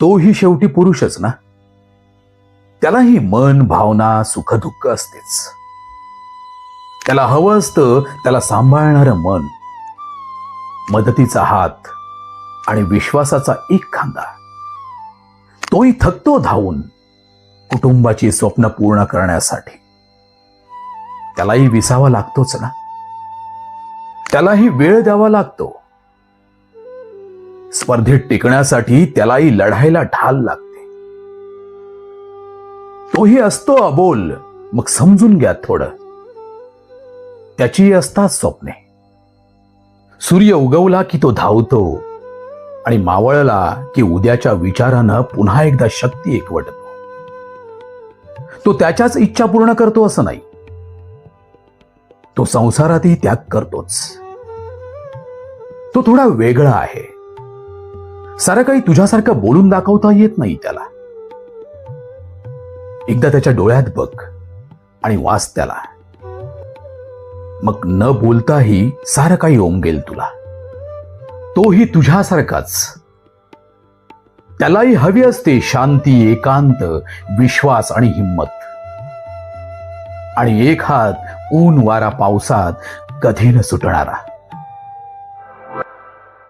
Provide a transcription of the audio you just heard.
तोही शेवटी पुरुषच ना? त्यालाही मन भावना सुखदुःख असतेच. त्याला हवं असतं त्याला सांभाळणारं मन मदतीचा हात आणि विश्वासाचा एक खांदा. तोही थकतो धावून कुटुंबाची स्वप्न पूर्ण करण्यासाठी. त्यालाही विसावा लागतोच ना? त्यालाही वेळ द्यावा लागतो. स्पर्धेत टिकण्यासाठी त्यालाही लढायला ढाल लागते. तोही असतो अबोल. मग समजून घ्या थोडं. त्याची असतात स्वप्ने. सूर्य उगवला की तो धावतो आणि मावळला की उद्याच्या विचारानं पुन्हा एकदा शक्ती एकवटतो. तो त्याच्याच इच्छा पूर्ण करतो असं नाही. तो संसारातही त्याग करतोच. तो थोडा वेगळा आहे. सारं काही तुझ्यासारखं बोलून दाखवता येत नाही त्याला. एकदा त्याच्या डोळ्यात बघ आणि वाच त्याला. मग न बोलताही सारं काही ओमगेल तुला. तोही तुझ्यासारखाच. त्यालाही हवी असते शांती एकांत विश्वास आणि हिंमत. आणि एक हात ऊन वारा पावसात कधी न सुटणारा.